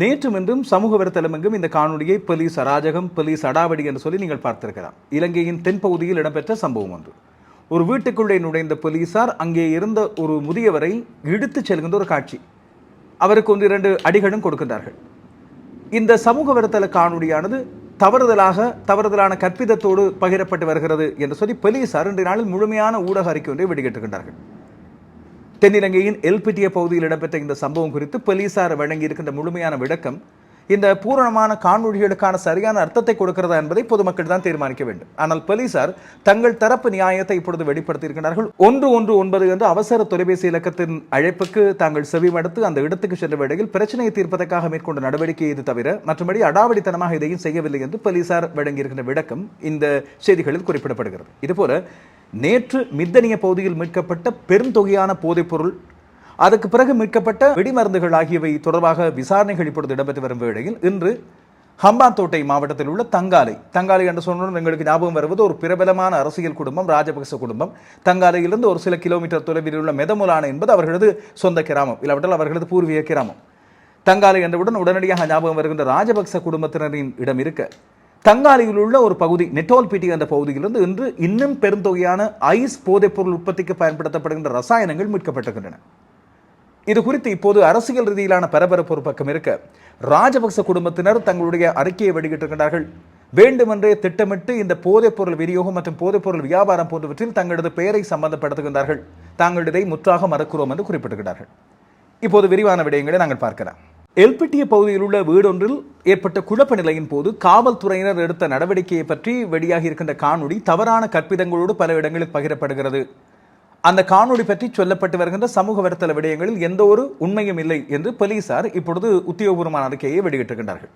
நேற்றும் இன்றும் சமூக வலைத்தளமெங்கும் இந்த காணொலியை போலீஸ் அராஜகம் போலீஸ் அடாவடி என்று சொல்லி நீங்கள் பார்த்திருக்கலாம். இலங்கையின் தென்பகுதியில் இடம்பெற்ற சம்பவம் ஒன்று. ஒரு வீட்டுக்குள்ளே நுழைந்த போலீசார் அங்கே இருந்த ஒரு முதியவரை இழுத்துச் செல்கின்ற ஒரு காட்சி. அவருக்கு ஒன்று இரண்டு அடிகளும் கொடுக்கின்றார்கள். இந்த சமூக வலைத்தள காணொலியானது தவறுதலாக தவறுதலான கற்பிதத்தோடு பகிரப்பட்டு வருகிறது என்று சொல்லி போலீசார் இன்றைய நாளில் முழுமையான ஊடக அறிக்கை ஒன்றை வெளியிட்டிருக்கின்றார்கள். தென்னிலங்கையின் எல்பிட்டிய பகுதியில் இடம்பெற்ற இந்த சம்பவம் குறித்து போலீசார் வழங்கியிருக்கின்ற முழுமையான விளக்கம் இந்த பூரணமான காணொலிகளுக்கான சரியான அர்த்தத்தை கொடுக்கிறதா என்பதை பொதுமக்கள் தான் தீர்மானிக்க வேண்டும். ஆனால் போலீசார் தங்கள் தரப்பு நியாயத்தை இப்பொழுது வெளிப்படுத்தியிருக்கிறார்கள். ஒன்று ஒன்று ஒன்பது என்று அவசர தொலைபேசி இலக்கத்தின் அழைப்புக்கு தாங்கள் செவிமடுத்து அந்த இடத்துக்கு சென்ற வேளையில் பிரச்சனையை தீர்ப்பதற்காக மேற்கொண்ட நடவடிக்கை இது தவிர மற்றபடி அடாவடித்தனமாக இதையும் செய்யவில்லை என்று போலீசார் வழங்கியிருக்கின்ற விளக்கம் இந்த செய்திகளில் குறிப்பிடப்படுகிறது. இதுபோல நேற்று மித்தனிய பகுதியில் மீட்கப்பட்ட பெருந்தொகையான போதைப்பொருள் அதற்கு பிறகு மீட்கப்பட்ட வெடிமருந்துகள் ஆகியவை தொடர்பாக விசாரணைகள் இப்பொழுது இடம்பெற்று வரும் வேளையில் இன்று ஹம்பாந்தோட்டை மாவட்டத்தில் உள்ள தங்காலை தங்காலை என்று சொன்னோம் எங்களுக்கு ஞாபகம் வருவது ஒரு பிரபலமான அரசியல் குடும்பம் ராஜபக்ச குடும்பம். தங்காலையிலிருந்து ஒரு சில கிலோமீட்டர் தொலைவில் உள்ள மெதமுலான என்பது அவர்களது சொந்த கிராமம். இல்லாவிட்டால் அவர்களது பூர்வீக கிராமம். தங்காலை என்றவுடன் உடனடியாக ஞாபகம் வருகின்ற ராஜபக்ச குடும்பத்தினரின் இடம் இருக்க. தங்காலையில் உள்ள ஒரு பகுதி நெட்டோல்பிட்டி என்ற பகுதியிலிருந்து இன்று இன்னும் பெருந்தொகையான ஐஸ் போதைப்பொருள் உற்பத்திக்கு பயன்படுத்தப்படுகின்ற ரசாயனங்கள் மீட்கப்பட்டிருக்கின்றன. இது குறித்து இப்போது அரசியல் ரீதியிலான பரபரப்பு ஒரு பக்கம் இருக்க ராஜபக்ச குடும்பத்தினர் தங்களுடைய அறிக்கையை வெளியிட்டிருக்கிறார்கள் வேண்டுமென்றே திட்டமிட்டு இந்த போதைப்பொருள் விநியோகம் மற்றும் போதைப்பொருள் வியாபாரம் போன்றவற்றில் தங்களது பெயரை சம்பந்தப்படுத்துகின்றார்கள். தாங்கள் இதை முற்றாக மறக்கிறோம் என்று குறிப்பிட்டுகிறார்கள் இப்போது விரிவான விடயங்களை நாங்கள் பார்க்கலாம். எல்பிட்டிய பகுதியில் உள்ள வீடொன்றில் ஏற்பட்ட குழப்ப நிலையின் போது காவல்துறையினர் எடுத்த நடவடிக்கையை பற்றி வெளியாகி இருக்கின்ற காணொளி தவறான கற்பிதங்களோடு பல இடங்களில் பகிரப்படுகிறது. அந்த காணொளி பற்றி சொல்லப்பட்டு வருகின்ற சமூக வலைத்தள விடயங்களில் எந்த ஒரு உண்மையும் இல்லை என்று போலீசார் இப்பொழுது உத்தியோகபூர்வமான அறிக்கையை வெளியிட்டிருக்கின்றார்கள்.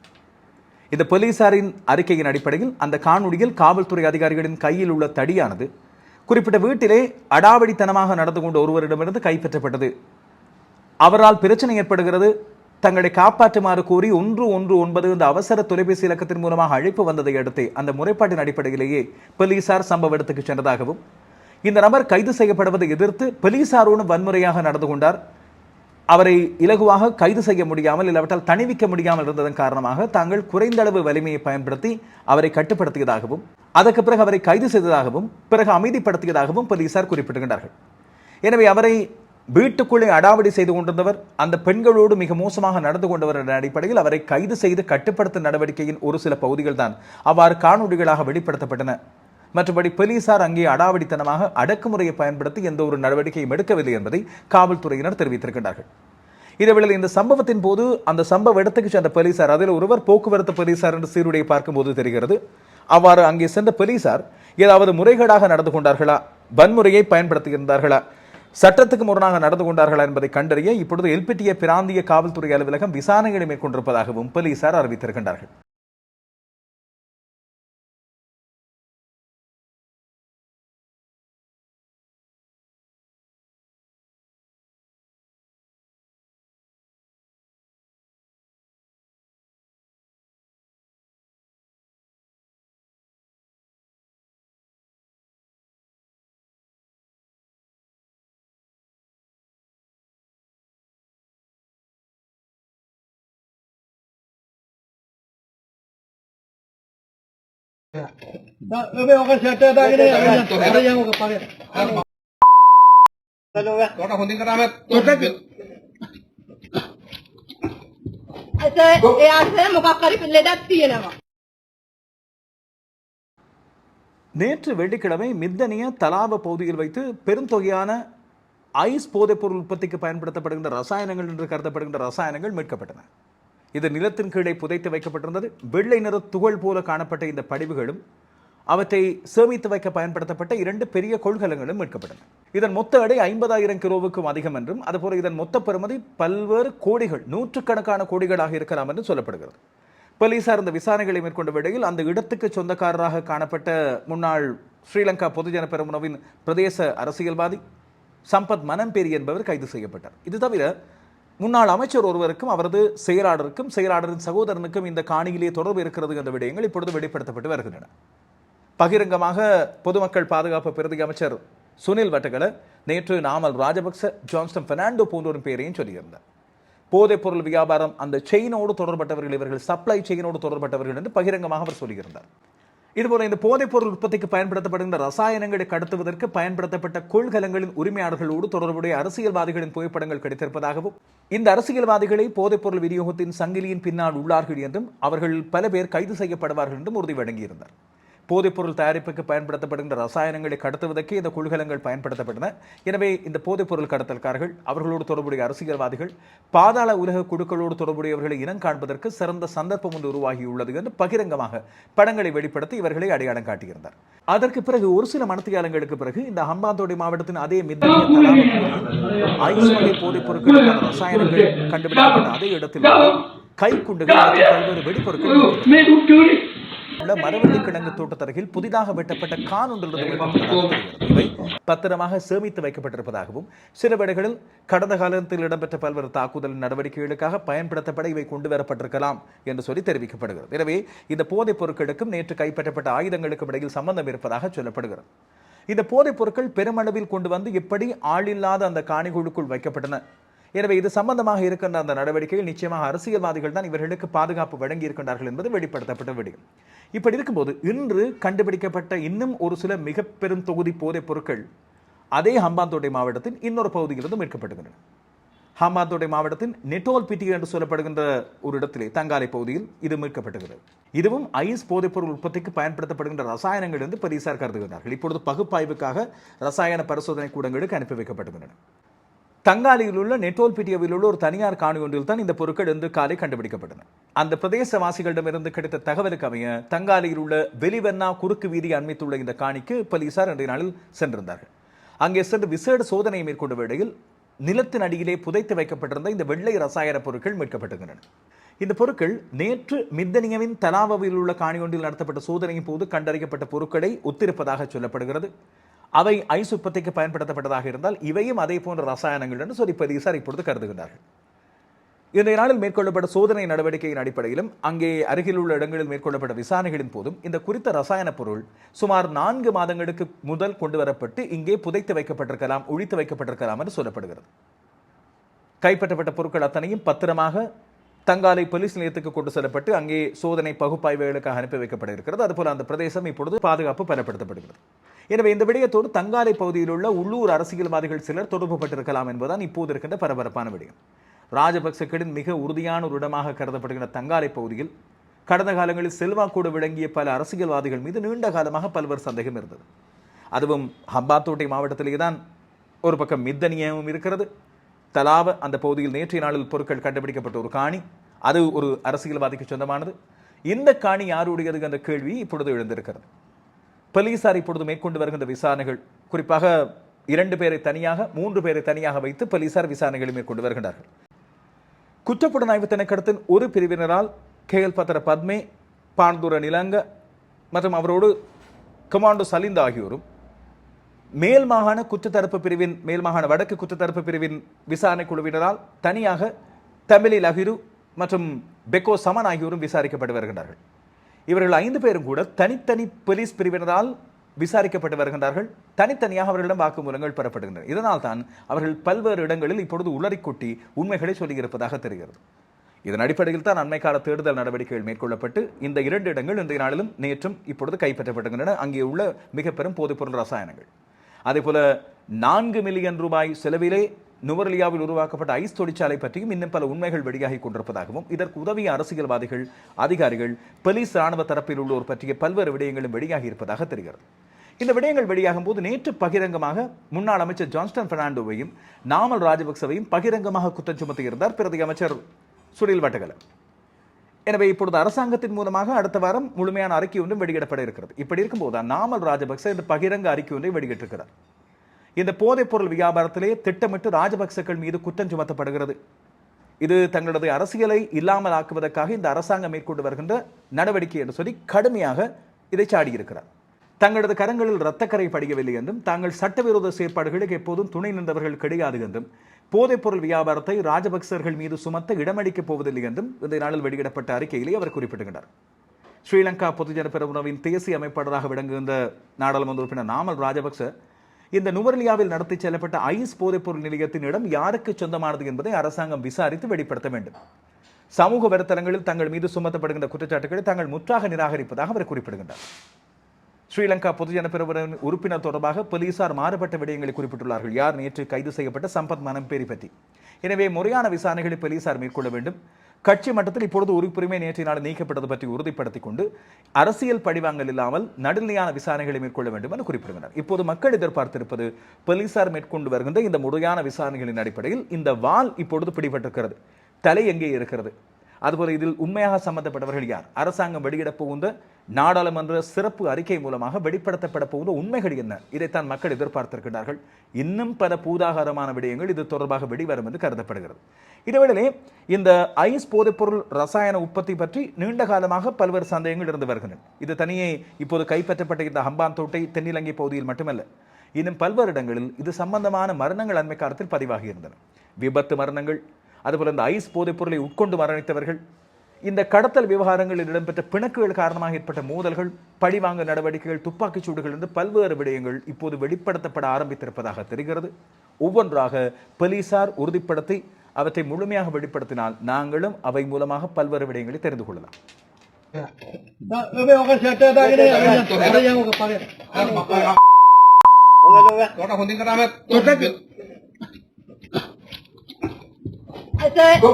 இந்த போலீசாரின் அறிக்கையின் அடிப்படையில் அந்த காணொலியில் காவல்துறை அதிகாரிகளின் கையில் உள்ள தடியானது குறிப்பிட்ட வீட்டிலே அடாவடித்தனமாக நடந்து கொண்ட ஒருவரிடமிருந்து கைப்பற்றப்பட்டது. அவரால் பிரச்சனை ஏற்படுகிறது. தங்களை காப்பாற்றுமாறு கூறி ஒன்று ஒன்று ஒன்பது இந்த அவசர தொலைபேசி இலக்கத்தின் மூலமாக அழைப்பு வந்ததை அடுத்து அந்த முறைப்பாட்டின் அடிப்படையிலேயே போலீசார் சம்பவ இடத்துக்கு சென்றதாகவும் இந்த நபர் கைது செய்யப்படுவதை எதிர்த்து போலீசாரோடு வன்முறையாக நடந்து கொண்டார். அவரை இலகுவாக கைது செய்ய முடியாமல் இல்லாவிட்டால் தணிவிக்க முடியாமல் இருந்ததன் காரணமாக தாங்கள் குறைந்த அளவு வலிமையை பயன்படுத்தி அவரை கட்டுப்படுத்தியதாகவும் அதற்கு பிறகு அவரை கைது செய்ததாகவும் பிறகு அமைதிப்படுத்தியதாகவும் போலீசார் குறிப்பிடுகின்றார்கள் எனவே அவரை வீட்டுக்குள்ளே அடாவடி செய்து கொண்டிருந்தவர் அந்த பெண்களோடு மிக மோசமாக நடந்து கொண்டவர் என்ற அடிப்படையில் அவரை கைது செய்து கட்டுப்படுத்தும் நடவடிக்கையின் ஒரு சில பகுதிகள் தான் அவ்வாறு காணொலிகளாக வெளிப்படுத்தப்பட்டன. மற்றபடி போலீசார் அங்கே அடாவடித்தனமாக அடக்குமுறையை பயன்படுத்தி எந்த ஒரு நடவடிக்கையும் எடுக்கவில்லை என்பதை காவல்துறையினர் தெரிவித்திருக்கின்றார்கள். இதேவேளை இந்த சம்பவத்தின் போது அந்த சம்பவ இடத்துக்கு சென்ற போலீசார் அதில் ஒருவர் போக்குவரத்து போலீசார் என்று சீருடையை பார்க்கும்போது தெரிகிறது. அவ்வாறு அங்கே சென்ற போலீசார் ஏதாவது முறைகேடாக நடந்து கொண்டார்களா? வன்முறையை பயன்படுத்தியிருந்தார்களா? சட்டத்துக்கு முரணாக நடந்து கொண்டார்களா என்பதை கண்டறிய இப்பொழுது எல்பிட்டிய பிராந்திய காவல்துறை அலுவலகம் விசாரணைகளை மேற்கொண்டிருப்பதாகவும் போலீசார் அறிவித்திருக்கின்றார்கள். நேற்று வெள்ளிக்கிழமை மித்தனிய தலாவ பகுதியில் வைத்து பெருந்தொகையான ஐஸ் போதைப்பொருள் உற்பத்திக்கு பயன்படுத்தப்படுகின்ற ரசாயனங்கள் என்று கருதப்படுகின்ற ரசாயனங்கள் மீட்கப்பட்டன. இது நிலத்தின் கீழே புதைத்து வைக்கப்பட்டிருந்தது. வெள்ளை நிற துகள் போல காணப்பட்ட இந்த படிவுகளும் அவற்றை சேமித்து வைக்க பயன்படுத்தப்பட்ட இரண்டு பெரிய கொள்கலங்களும் மீட்கப்பட்டன. இதன் மொத்த எடை ஐம்பதாயிரம் கிலோவுக்கும் அதிகம் என்றும் அதுபோல இதன் மொத்த பெறுமதி பல்வேறு கோடிகள் நூற்றுக்கணக்கான கோடிகளாக இருக்கலாம் என்று சொல்லப்படுகிறது. போலீசார் இந்த விசாரணைகளை மேற்கொண்ட வேளையில் அந்த இடத்துக்கு சொந்தக்காரராக காணப்பட்ட முன்னாள் ஸ்ரீலங்கா பொதுஜன பெரமுனவின் பிரதேச அரசியல்வாதி சம்பத் மனம்பேரி என்பவர் கைது செய்யப்பட்டார். இது தவிர முன்னாள் அமைச்சர் ஒருவருக்கும் அவரது செயலாளருக்கும் செயலாளரின் சகோதரனுக்கும் இந்த காணியிலே தொடர்பு இருக்கிறது என்ற விடயங்கள் இப்பொழுது வெளிப்படுத்தப்பட்டு வருகின்றன. பகிரங்கமாக பொதுமக்கள் பாதுகாப்பு பிரதி அமைச்சர் சுனில் வட்டகல நேற்று நாமல் ராஜபக்ச ஜான்ஸ்டன் பெர்னாண்டோ போன்றோரின் பெயரையும் சொல்லியிருந்தார். போதைப் பொருள் வியாபாரம் அந்த செயினோடு தொடர்பட்டவர்கள் இவர்கள் சப்ளை செயினோடு தொடர்பட்டவர்கள் என்று பகிரங்கமாக அவர் சொல்லியிருந்தார். இதுபோல இந்த போதைப்பொருள் உற்பத்திக்கு பயன்படுத்தப்படுகின்ற ரசாயனங்களை கடத்துவதற்கு பயன்படுத்தப்பட்ட கொள்கலங்களின் உரிமையாளர்களோடு தொடர்புடைய அரசியல்வாதிகளின் புகைப்படங்கள் கிடைத்திருப்பதாகவும் இந்த அரசியல்வாதிகளை போதைப்பொருள் விநியோகத்தின் சங்கிலியின் பின்னால் உள்ளார்கள் என்றும் அவர்கள் பல பேர் கைது செய்யப்படுவார்கள் என்றும் உறுதி வழங்கியிருந்தார் போதைப்பொருள் தயாரிப்புக்கு பயன்படுத்தப்படுகின்ற ரசாயனங்களை கடத்துவதற்கு இந்த கொள்கலங்கள் பயன்படுத்தப்பட்டன எனவே இந்த போதைப்பொருள் கடத்தல்காரர்கள் அவர்களோடு தொடர்புடைய அரசியல்வாதிகள் பாதாள உலக குழுக்களோடு தொடர்புடையவர்களை இனம் காண்பதற்கு சிறந்த சந்தர்ப்பம் ஒன்று உருவாகியுள்ளது என்று பகிரங்கமாக படங்களை வெளிப்படுத்தி இவர்களை அடையாளம் காட்டியிருந்தார் அதற்கு பிறகு ஒரு சில மனத்தியாலங்களுக்கு பிறகு இந்த ஹம்பாந்தோட்டை மாவட்டத்தின் அதே மித்தனிய தலாவ பகுதியில் ஐஸ் வகை போதைப் பொருட்களுக்கான ரசாயனங்கள் கண்டுபிடிக்கப்பட்ட அதே இடத்தில் கைக்குண்டுகள் மற்றும் பல்வேறு வெடிப்பொருட்கள். உள்ள மரவள்ளி கிழங்கு தோட்டத்தருகில் புதிதாக வெட்டப்பட்ட கான் ஒன்றிலிருந்து இவை பத்திரமாக சேமித்து வைக்கப்பட்டிருப்பதாகவும் சில வேளைகளில் கடந்த காலத்தில் இடம்பெற்ற பல்வேறு தாக்குதல் நடவடிக்கைகளுக்காக பயன்படுத்தப்பட இவை கொண்டு வரப்பட்டிருக்கலாம் என்று சொல்லி தெரிவிக்கப்படுகிறது. எனவே இந்த போதைப் பொருட்களுக்கும் நேற்று கைப்பற்றப்பட்ட ஆயுதங்களுக்கும் இடையில் சம்பந்தம் இருப்பதாக சொல்லப்படுகிறது. இந்த போதைப் பொருட்கள் பெருமளவில் கொண்டு வந்து எப்படி ஆளில்லாத அந்த காணிக்குழுக்குள் வைக்கப்பட்டன? எனவே இது சம்பந்தமாக இருக்கின்ற அந்த நடவடிக்கையில் நிச்சயமாக அரசியல்வாதிகள் தான் இவர்களுக்கு பாதுகாப்பு வழங்கி இருக்கின்றார்கள் என்பது வெளிப்படுத்தப்பட்ட விடயம். இப்படி இருக்கும்போது இன்று கண்டுபிடிக்கப்பட்ட இன்னும் ஒரு சில மிக பெரும் தொகுதி போதைப் பொருட்கள் அதே ஹம்பாந்தோட்டை மாவட்டத்தின் இன்னொரு பகுதியிலிருந்து மீட்கப்படுகின்றன. ஹம்பாந்தோட்டை மாவட்டத்தின் நெட்டோல் பிட்டி என்று சொல்லப்படுகின்ற ஒரு இடத்திலே தங்காலை பகுதியில் இது மீட்கப்பட்டுகிறது. இதுவும் ஐஸ் போதைப்பொருள் உற்பத்திக்கு பயன்படுத்தப்படுகின்ற ரசாயனங்கள் என்று போலீசார் கருதுகிறார்கள் இப்பொழுது பகுப்பாய்வுக்காக ரசாயன பரிசோதனை கூடங்களுக்கு அனுப்பி வைக்கப்படுகின்றன தங்காலியில் உள்ள நெட்டோல்பிட்டியாவில் உள்ள ஒரு தனியார் காணி ஒன்றில் தான் இந்த பொருட்கள் இன்று காலை கண்டுபிடிக்கப்பட்டன. அந்த பிரதேசவாசிகளிடமிருந்து கிடைத்த தகவலுக்கு அமைய தங்காலியில் உள்ள வெளிவெண்ணா குறுக்கு வீதி அண்மித்துள்ள இந்த காணிக்கு போலீசார் இன்றைய நாளில் சென்றிருந்தார்கள். அங்கே சென்று விசேட சோதனையை மேற்கொண்ட வேளையில் நிலத்தின் அடியிலே புதைத்து வைக்கப்பட்டிருந்த இந்த வெள்ளை ரசாயன பொருட்கள் மீட்கப்பட்டிருக்கின்றன இந்த பொருட்கள் நேற்று மித்தனியவின் தலாவவில் உள்ள காணி ஒன்றில் நடத்தப்பட்ட சோதனையின் போது கண்டறியப்பட்ட பொருட்களை ஒத்திருப்பதாக சொல்லப்படுகிறது. அவை ஐஸ் உற்பத்திக்கு பயன்படுத்தப்பட்டதாக இருந்தால் இவையும் அதே போன்ற ரசாயனங்கள் என்று சொல்லி போலீசார் இப்பொழுது கருதுகிறார்கள் இன்றைய நாளில் மேற்கொள்ளப்பட்ட சோதனை நடவடிக்கையின் அடிப்படையிலும் அங்கே அருகில் உள்ள இடங்களில் மேற்கொள்ளப்பட்ட விசாரணைகளின் போதும் இந்த குறித்த ரசாயன பொருள் சுமார் நான்கு மாதங்களுக்கு முதல் கொண்டு வரப்பட்டு இங்கே புதைத்து வைக்கப்பட்டிருக்கலாம் ஒழித்து வைக்கப்பட்டிருக்கலாம் என்று சொல்லப்படுகிறது. கைப்பற்றப்பட்ட பொருட்கள் அத்தனையும் பத்திரமாக தங்காலை போலீஸ் நிலையத்துக்கு கொண்டு செல்லப்பட்டு அங்கே சோதனை பகுப்பாய்வுகளுக்காக அனுப்பி வைக்கப்பட இருக்கிறது அதுபோல் அந்த பிரதேசம் இப்பொழுது பாதுகாப்பு பலப்படுத்தப்படுகிறது. எனவே இந்த விடயத்தோடு தங்காலை பகுதியில் உள்ள உள்ளூர் அரசியல்வாதிகள் சிலர் தொடர்பு பட்டிருக்கலாம் என்பதுதான் இப்போது இருக்கின்ற பரபரப்பான விடயம். ராஜபக்சக்களின் மிக உறுதியான ஒரு இடமாக கருதப்படுகின்ற தங்காலை பகுதியில் கடந்த காலங்களில் செல்வாக்கோடு விளங்கிய பல அரசியல்வாதிகள் மீது நீண்ட காலமாக பல்வேறு சந்தேகம் இருந்தது. அதுவும் ஹம்பாத்தோட்டை மாவட்டத்திலே தான் ஒரு பக்கம் மித்தனியமும் இருக்கிறது. தலாவ அந்த பகுதியில் நேற்றைய நாளில் பொருட்கள் கண்டுபிடிக்கப்பட்ட ஒரு காணி. அது ஒரு அரசியல்வாதிக்கு சொந்தமானது. இந்த காணி யாருடையது என்ற கேள்வி இப்பொழுது எழுந்திருக்கிறது. போலீசார் இப்பொழுது மேற்கொண்டு வருகின்ற விசாரணைகள் குறிப்பாக இரண்டு பேரை தனியாக மூன்று பேரை தனியாக வைத்து போலீசார் விசாரணைகளை மேற்கொண்டு வருகின்றார்கள். குற்றப்புலனாய்வு திணைக்களத்தின் ஒரு பிரிவினரால் கேஎல் பத்திர பத்மே பாண்டூர நிலங்க மற்றும் அவரோடு கமாண்டோ சலிந்த் ஆகியோரும் மேல் மாகாண குற்றத்தரப்பு பிரிவின் மேல் மாகாண வடக்கு குற்றத்தரப்பு பிரிவின் விசாரணை குழுவினரால் தனியாக தமிழி லஹிரு மற்றும் பெக்கோ சமன் ஆகியோரும் விசாரிக்கப்பட்டு வருகின்றார்கள். இவர்கள் ஐந்து பேரும் கூட தனித்தனி போலீஸ் பிரிவினரால் விசாரிக்கப்பட்டு வருகின்றார்கள். தனித்தனியாக அவர்களிடம் வாக்குமூலங்கள் பெறப்படுகின்றன. இதனால் தான் அவர்கள் பல்வேறு இடங்களில் இப்பொழுது உளறிக் கொட்டி உண்மைகளை சொல்லியிருப்பதாக தெரிகிறது. இதன் அடிப்படையில் தான் அண்மைக்கால தேடுதல் நடவடிக்கைகள் மேற்கொள்ளப்பட்டு இந்த இரண்டு இடங்கள் இன்றைய நாளிலும் நேற்றும் இப்பொழுது கைப்பற்றப்படுகின்றன அங்கே உள்ள மிக பெரும் போதைப்பொருள் ரசாயனங்கள். அதே போல நான்கு மில்லியன் ரூபாய் செலவிலே நுவரலியாவில் உருவாக்கப்பட்ட ஐஸ் தொழிற்சாலை பற்றியும் இன்னும் பல உண்மைகள் வெளியாகி கொண்டிருப்பதாகவும் இதற்கு உதவிய அரசியல்வாதிகள் அதிகாரிகள் போலீஸ் ராணுவ தரப்பில் உள்ளோர் பற்றிய பல்வேறு விடயங்களும் வெளியாகி இருப்பதாக தெரிகிறது. இந்த விடயங்கள் வெளியாகும் போது நேற்று பகிரங்கமாக முன்னாள் அமைச்சர் ஜான்ஸ்டன் பெர்னாண்டோவையும் நாமல் ராஜபக்சவையும் பகிரங்கமாக குற்றம் சுமத்தியிருந்தார் பிரதி அமைச்சர் சுனில் வட்டகலன் எனவே இப்பொழுது அரசாங்கத்தின் மூலமாக அடுத்த வாரம் முழுமையான அறிக்கை ஒன்றும் வெளியிடப்பட இருக்கிறது. இப்படி இருக்கும்போது நாமல் ராஜபக்ச இந்த பகிரங்க அறிக்கை ஒன்றை வெளியிட்டிருக்கிறார். இந்த போதைப்பொருள் வியாபாரத்திலே திட்டமிட்டு ராஜபக்சக்கள் மீது குற்றம் சுமத்தப்படுகிறது. இது தங்களது அரசியலை இல்லாமல் ஆக்குவதற்காக இந்த அரசாங்கம் மேற்கொண்டு வருகின்ற நடவடிக்கை என்று சொல்லி கடுமையாக இதை சாடியிருக்கிறார். தங்களது கரங்களில் இரத்தக்கரை படிக்கவில்லை என்றும் தாங்கள் சட்டவிரோத செயற்பாடுகளுக்கு எப்போதும் துணை நின்றவர்கள் கிடையாது என்றும் போதைப்பொருள் வியாபாரத்தை ராஜபக்சர்கள் மீது சுமத்த இடமளிக்கப் போவதில்லை என்றும் இந்த நாளில் வெளியிடப்பட்ட அறிக்கையிலே அவர் குறிப்பிடுகிறார் ஸ்ரீலங்கா பொதுஜன பெரமுனவின் தேசிய அமைப்பாளராக விளங்குகின்ற நாடாளுமன்ற உறுப்பினர் நாமல் ராஜபக்ச இந்த நுவர்லியாவில் நடத்தி செல்லப்பட்ட ஐஸ் போதைப்பொருள் நிலையத்தின் இடம் யாருக்கு சொந்தமானது என்பதை அரசாங்கம் விசாரித்து வெளிப்படுத்த வேண்டும். சமூக வலைத்தளங்களில் தங்கள் மீது சுமத்தப்படுகின்ற குற்றச்சாட்டுகளை தாங்கள் முற்றாக நிராகரிப்பதாக அவர் குறிப்பிடுகின்றார். ஸ்ரீலங்கா பொதுஜன பெருவரின் உறுப்பினர் தொடர்பாக போலீசார் மாறுபட்ட விடயங்களை குறிப்பிட்டுள்ளார்கள். யார் நேற்று கைது செய்யப்பட்ட சம்பத் மனம்பேரி பற்றி எனவே முறையான விசாரணைகளை போலீசார் மேற்கொள்ள வேண்டும். கட்சி மட்டத்தில் இப்பொழுது உறுப்புரிமை நேற்றைய நாள் நீக்கப்பட்டது பற்றி உறுதிப்படுத்திக் கொண்டு அரசியல் பழிவாங்கல் இல்லாமல் நடுநிலையான விசாரணைகளை மேற்கொள்ள வேண்டும் என குறிப்பிடுகிறார் இப்போது மக்கள் எதிர்பார்த்திருப்பது போலீசார் மேற்கொண்டு வருகின்ற இந்த முறையான விசாரணைகளின் அடிப்படையில் இந்த வால் இப்பொழுது பிடிபட்டிருக்கிறது. தலை எங்கே இருக்கிறது? அதுபோல இதில் உண்மையாக சம்பந்தப்பட்டவர்கள் யார்? அரசாங்கம் வெளியிடப் போகுந்த நாடாளுமன்ற சிறப்பு அறிக்கை மூலமாக வெளிப்படுத்தப்பட போகுந்த உண்மைகள் என்ன? இதைத்தான் மக்கள் எதிர்பார்த்திருக்கிறார்கள் இன்னும் பல பூதாகாரமான விடயங்கள் இது தொடர்பாக வெளிவரும் என்று கருதப்படுகிறது. இதேவேளை இந்த ஐஸ் போதைப்பொருள் ரசாயன உற்பத்தி பற்றி நீண்ட காலமாக பல்வேறு சந்தேகங்கள் இருந்து வருகின்றன. இது தனியே இப்போது கைப்பற்றப்பட்ட இந்த ஹம்பான் தோட்டை தென்னிலங்கை பகுதியில் மட்டுமல்ல இன்னும் பல்வேறு இடங்களில் இது சம்பந்தமான மரணங்கள் அண்மை காலத்தில் பதிவாகி இருந்தன. விபத்து மரணங்கள் அதுபோல் இந்த ஐஸ் போதைப் பொருளை உட்கொண்டு மரணித்தவர்கள் இந்த கடத்தல் விவகாரங்களில் இடம்பெற்ற பிணக்குகள் காரணமாக ஏற்பட்ட மோதல்கள் பழிவாங்க நடவடிக்கைகள் துப்பாக்கிச் சூடுகள் என்று பல்வேறு விடயங்கள் இப்போது வெளிப்படுத்தப்பட ஆரம்பித்திருப்பதாக தெரிகிறது ஒவ்வொன்றாக போலீசார் உறுதிப்படுத்தி அவற்றை முழுமையாக வெளிப்படுத்தினால் நாங்களும் அவை மூலமாக பல்வேறு விடயங்களை தெரிந்து கொள்ளலாம் Bebe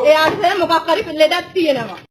એ આ છે મુકા કરી લે દાતી એનામાં